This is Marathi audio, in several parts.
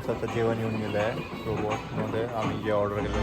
माणसाचं जेवण येऊन गेलं आहे. रोबोटमध्ये आम्ही जे ऑर्डर केलेलं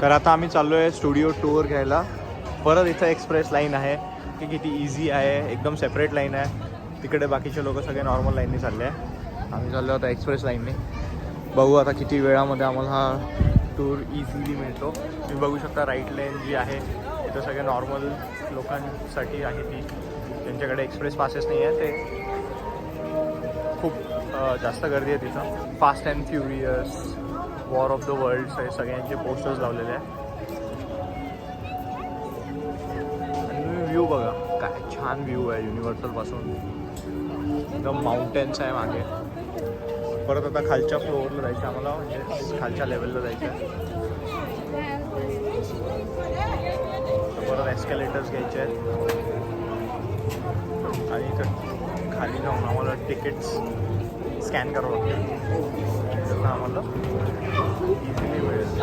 तर आता आम्ही चाललो आहे स्टुडिओ टूर घ्यायला. परत इथं एक्सप्रेस लाईन आहे. की किती इझी आहे. एकदम सेपरेट लाईन आहे. तिकडे बाकीचे लोक सगळे नॉर्मल लाईनने चालले आहे. आम्ही चाललो आता एक्सप्रेस लाईनने बघू आता किती वेळामध्ये आम्हाला हा टूर इझिली मिळतो. तुम्ही बघू शकता राईट लाईन जी आहे तिथं सगळे नॉर्मल लोकांसाठी आहे ती. त्यांच्याकडे एक्सप्रेस पासेस नाही आहे ते खूप जास्त गर्दी आहे तिथं. Fast and furious war of the world हे सगळ्यांचे पोस्टर्स लावलेले आहे व्ह्यू बघा. काय छान व्ह्यू आहे युनिव्हर्सलपासून एकदम माउंटेन्स आहे मागे. परत आता खालच्या फ्लोअरला जायचं आम्हाला म्हणजे खालच्या लेवलला जायचं आहे. तर परत एस्केलेटर्स घ्यायचे आहेत. आणि खाली जाऊन आम्हाला तिकीट्स स्कॅन करावं लागतं आम्हाला इझिली मिळेल.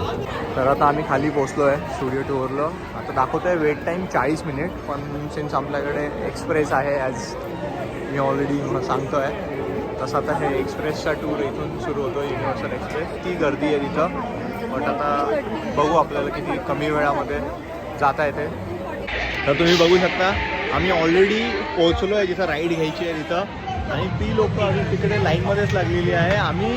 तर आता आम्ही खाली पोचलो आहे स्टुडिओ टूरला आता दाखवतो आहे वेट टाईम चाळीस मिनिट पण सिन्स आपल्याकडे एक्सप्रेस आहे ॲज मी ऑलरेडी सांगतो आहे तसं आता हे एक्सप्रेसचा टूर इथून सुरू होतो युनिव्हर्सल एक्सप्रेस. ती गर्दी आहे तिथं. बट आता बघू आपल्याला किती कमी वेळामध्ये जाता येते. तर तुम्ही बघू शकता आम्ही ऑलरेडी पोहोचलो आहे जिथं राईड घ्यायची आहे तिथं. आणि ती लोक अजून तिकडे लाईनमध्येच लागलेली आहे. आम्ही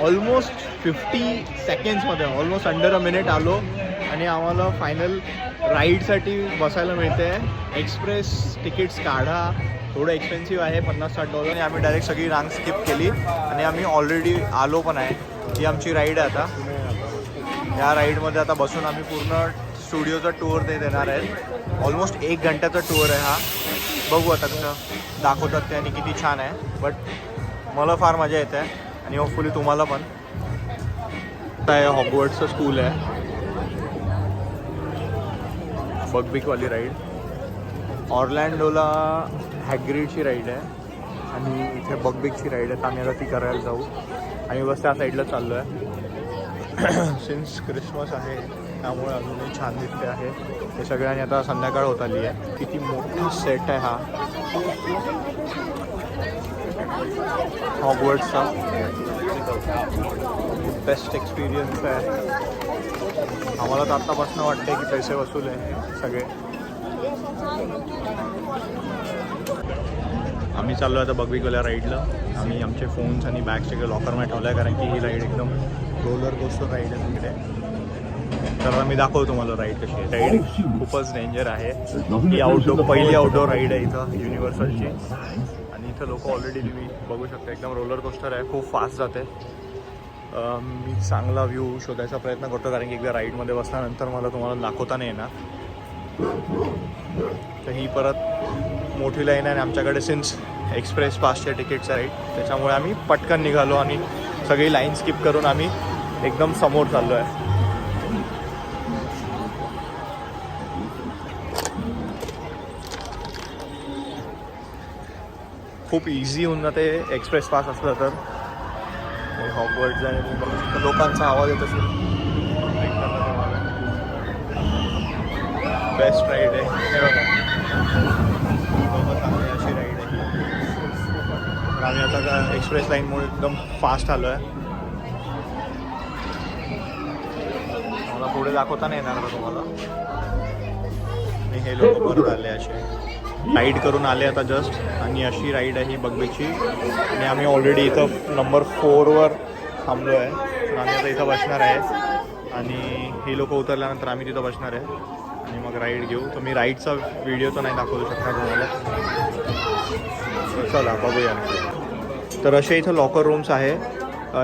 ऑलमोस्ट फिफ्टी सेकंड्समध्ये ऑलमोस्ट अंडर अ मिनिट आलो. आणि आम्हाला फायनल राईडसाठी बसायला मिळते. एक्सप्रेस तिकीट्स काढा. थोडं एक्सपेन्सिव्ह आहे पन्नास साठ डॉलर आणि आम्ही डायरेक्ट सगळी रांग स्किप केली. आणि आम्ही ऑलरेडी आलो पण आहे. ही आमची राईड आहे आता. या राईडमध्ये आता बसून आम्ही पूर्ण स्टुडिओचा टूर ते देणार आहेत. ऑलमोस्ट एक घंट्याचा टूर आहे हा. बघू आता कसं दाखवतात ते आणि किती छान आहे. बट मला फार मजा येते. आणि होपफुली तुम्हाला पण. आता हे स्कूल आहे. बगबिकवाली राईड ऑर्लँडोला हॅग्रीडची राईड आहे. आणि इथे बगबिकची राईड आहे. आम्ही आता ती करायला जाऊ. आणि बस त्या साईडला चाललो आहे सिन्स क्रिसमस आहे त्यामुळे अजूनही छान दिसते आहे. हे सगळ्यांनी आता संध्याकाळ होत आली आहे. किती मोठा सेट आहे हा. हॉगवर्ड्सचा बेस्ट एक्सपिरियन्स आहे. आम्हाला तर आत्तापासून वाटते की पैसे वसूल आहे सगळे. आम्ही चाललो आहे आता बगविकल्या राईडला आम्ही आमचे फोन्स आणि बॅग सगळे लॉकरमध्ये ठेवलं आहे कारण की ही राईड एकदम रोलर कोस्टर राईड आहे तिकडे. तर आता मी दाखवतो तुम्हाला राईड कशी आहे. राईड खूपच डेंजर आहे. ही आउटडोर पहिली आउटडोर राईड आहे इथं युनिव्हर्सलची आणि इथं लोक ऑलरेडी तुम्ही बघू शकता एकदम रोलर कोस्टर आहे खूप फास्ट जाते. मी चांगला व्ह्यू शोधायचा प्रयत्न करतो कारण की एकदा राईडमध्ये बसल्यानंतर मला तुम्हाला दाखवता नाही येणार. तर ही परत मोठी लाईन आहे आणि आमच्याकडे सिन्स एक्सप्रेस पासच्या तिकीटचं राईड त्याच्यामुळे आम्ही पटकन निघालो आणि सगळी लाईन स्किप करून आम्ही एकदम समोर चाललो आहे. खूप इझी होऊन जाते एक्सप्रेस पास असलं तर. हॉकवर्ड आणि लोकांचा आवाज येत असेल. बेस्ट राईड आहे. आम्ही आता का एक्सप्रेस लाईनमुळे एकदम फास्ट आलो आहे मला पुढे दाखवता नाही येणार का तुम्हाला. आणि हे लोक परत आले असे. राईड करून आले आता जस्ट आणि अशी राईड आहे बगबीची आणि आम्ही ऑलरेडी इथं नंबर फोरवर थांबलो आहे आम्ही आता इथं बसणार आहे. आणि हे लोक उतरल्यानंतर आम्ही तिथं बसणार आहे. आणि मग राईड घेऊ. तर मी राईडचा व्हिडिओ तर नाही दाखवू शकणार तुम्हाला. चला बघूया. तर असे इथं लॉकर रूम्स आहे.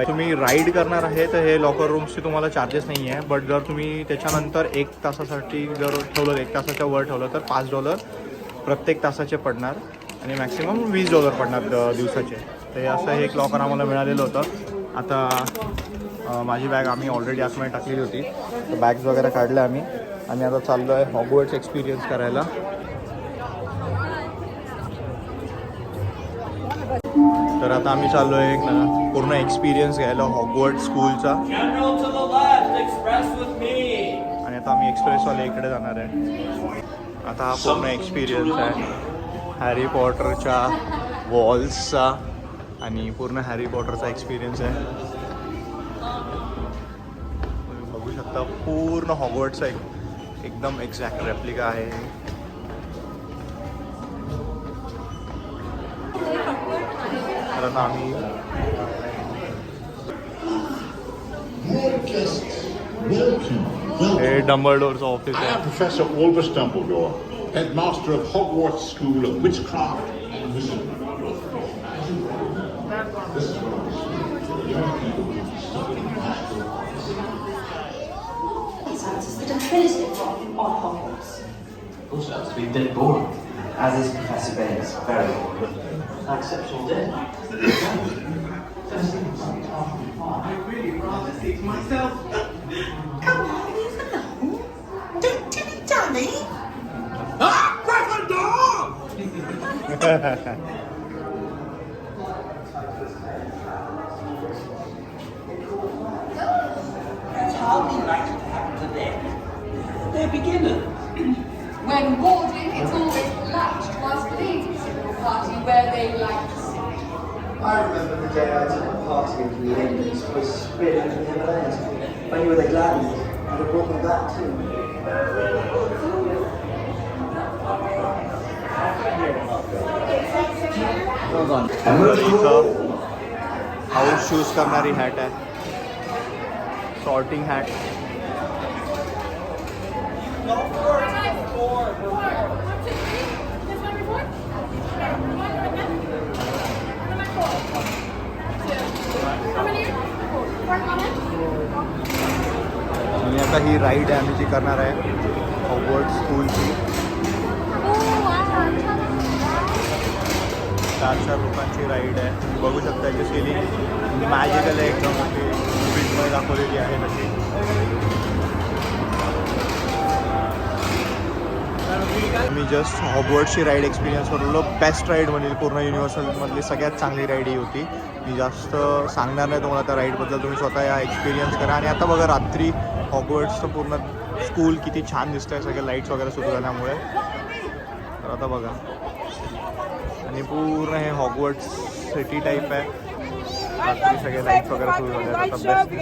तुम्ही राईड करणार आहे तर हे लॉकर रूम्सचे तुम्हाला चार्जेस नाही आहे बट जर तुम्ही त्याच्यानंतर एक तासासाठी जर ठेवलं एक तासाच्या वर ठेवलं तर पाच डॉलर प्रत्येक तासाचे पडणार. आणि मॅक्सिमम वीस डॉलर पडणार दिवसाचे. तर असं हे एक लॉकर आम्हाला मिळालेलं होतं. आता माझी बॅग आम्ही ऑलरेडी आतमध्ये टाकलेली होती. तर बॅग्स वगैरे काढल्या आम्ही. आणि आता चाललो आहे हॉगवर्ड्स एक्सपिरियन्स करायला. आता आम्ही चाललो आहे एक ना पूर्ण एक्सपिरियन्स घ्यायला हॉगवर्ड स्कूलचा आणि आता आम्ही एक्सप्रेसवाले इकडे जाणार आहे. आता हा पूर्ण एक्सपिरियन्स आहे. हॅरी पॉटरच्या वॉल्सचा आणि पूर्ण हॅरी पॉटरचा एक्सपिरियन्स आहे. तुम्ही बघू शकता पूर्ण हॉगवर्डचा एक एकदम एक्झॅक्ट रेप्लिका आहे. জন্য Hey, Dumbledore's office. I am Professor Albus Dumbledore, headmaster of Hogwarts School of Witchcraft and Wizardry. This is what I was the definitive of Hogwarts. Which sounds to be dead boring. As is Professor Baines, very boring. Exceptional day. I'd really rather see to myself. Come on, leave alone. Don't dilly dally. That's hardly likely to happen to them. They're beginners. When boarding, I remember the day I took a party of the ladies was straight into the Himalayas. When you were the gladiators, you'd have brought them back too. इथं हाऊस शूज करणारी हॅट आहे सॉर्टिंग हॅट आणि आता ही राईड आहे आम्ही जी करणार आहे हॉगवर्ड स्कूलची चार चार लोकांची राईड आहे तुम्ही बघू शकता याची सिलिंग मॅजिकल आहे एकदम अशी मूवीजमध्ये दाखवलेली आहे तशी मी जस्ट हॉबवर्डची राईड एक्सपिरियन्स करलो बेस्ट राईड म्हणेल पूर्ण युनिव्हर्सलमधली सगळ्यात चांगली राईड ही होती. मी जास्त सांगणार नाही तुम्हाला त्या राईडबद्दल तुम्ही स्वतः या एक्सपिरियन्स करा. आणि आता बघा रात्री हॉबवर्ड्सचं पूर्ण स्कूल किती छान दिसतंय. सगळे लाईट्स वगैरे सुरू झाल्यामुळे. तर आता बघा. आणि पूर्ण हे हॉगवर्ड सिटी टाईप आहे. रात्री सगळे लाईट्स वगैरे सुरू झाले आता बेस्ट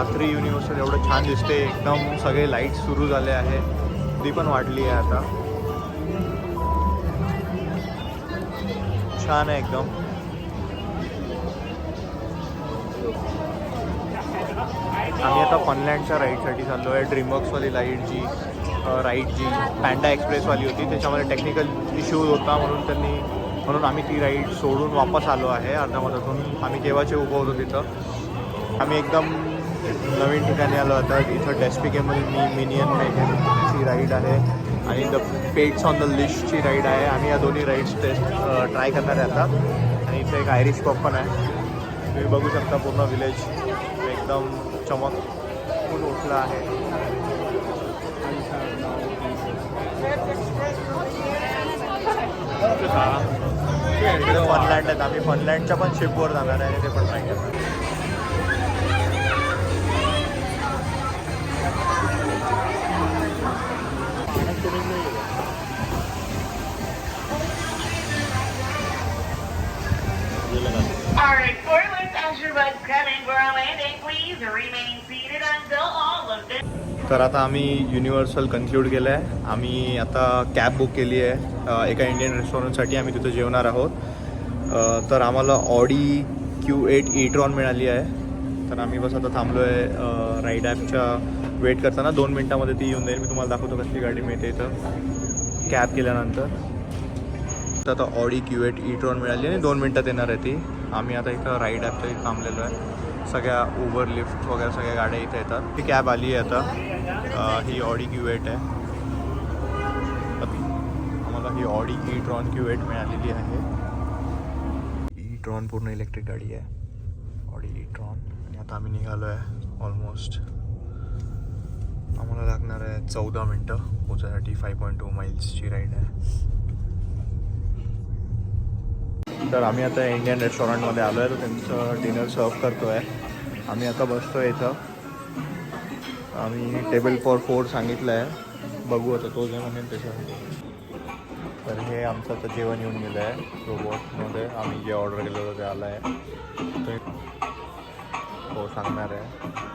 रात्री युनिव्हर्सल एवढं छान दिसते. एकदम सगळे लाइट सुरू झाले आहे. ती पण वाढली आहे आता. छान आहे एकदम. आम्ही आता फनलँडच्या राईडसाठी चाललो आहे ड्रीमवर्क्सवाली लाइट जी राईड जी पॅन्डा एक्सप्रेसवाली होती. त्याच्यामध्ये टेक्निकल इश्यूज होता म्हणून त्यांनी म्हणून आम्ही ती राईड सोडून वापस आलो आहे अर्धा मधातून आम्ही केव्हाचे उभं होतो तिथं. आम्ही एकदम नवीन ठिकाणी आलो आता. इथं डेस्पिकेमध्ये मी मिनियन मेघनची राईड आहे. आणि द पेट्स ऑन द लिस्टची राईड आहे. आम्ही या दोन्ही राईड्स टेस्ट ट्राय करणार आहे आता. आणि इथे एक आयरिश पॉप पण आहे. तुम्ही बघू शकता पूर्ण विलेज एकदम चमकून उठला आहे. फनलँड आहेत. आम्ही फनलँडच्या पण शिपवर जाणार आहे. ते पण ट्राय करणार Alright, spoilers as your bus coming for a landing. Please remain seated until all of this. तर आता आम्ही युनिव्हर्सल कन्क्लूड केलं आहे आम्ही आता कॅब बुक केली आहे. एका इंडियन रेस्टॉरंटसाठी आम्ही तिथं जेवणार आहोत. तर आम्हाला ऑडी क्यू एट इट्रॉन मिळाली आहे. तर आम्ही बस आता थांबलो आहे राईड ॲपच्या वेट करताना. दोन मिनटामध्ये ती येऊन जाईल. मी तुम्हाला दाखवतो कसली गाडी मिळते इथं. कॅब केल्यानंतर. तर आता ऑडी क्यू एट इट्रॉन मिळाली आणि दोन मिनटात येणार आहे ती. आम्ही आता इथं राईड ॲपच्या इथं थांबलेलो आहे. सगळ्या उबर लिफ्ट वगैरे सगळ्या गाड्या इथे येतात. ती कॅब आली आहे आता. ही ऑडी क्यू एट आहे. आम्हाला ही Audi e tron Q eight मिळालेली आहे. ई ट्रॉन पूर्ण इलेक्ट्रिक गाडी आहे. ऑडी ई ट्रॉन आणि आता आम्ही निघालो आहे ऑलमोस्ट आम्हाला लागणार आहे चौदा मिनटं. पोचायसाठी फाय पॉईंट टू माईल्सची राईड आहे. तर आम्ही आता इंडियन रेस्टॉरंटमध्ये आलो आहे तर त्यांचं डिनर सर्व करतो आहे आम्ही आता बसतो आहे इथं. आम्ही टेबल फॉर फोर सांगितलं आहे. बघू आता तो जे म्हणेल त्याच्यासाठी तर हे आमचं आता जेवण येऊन गेलं आहे रोबोटमध्ये आम्ही जे ऑर्डर केलं होतं ते आलं आहे. ते हो सांगणार आहे.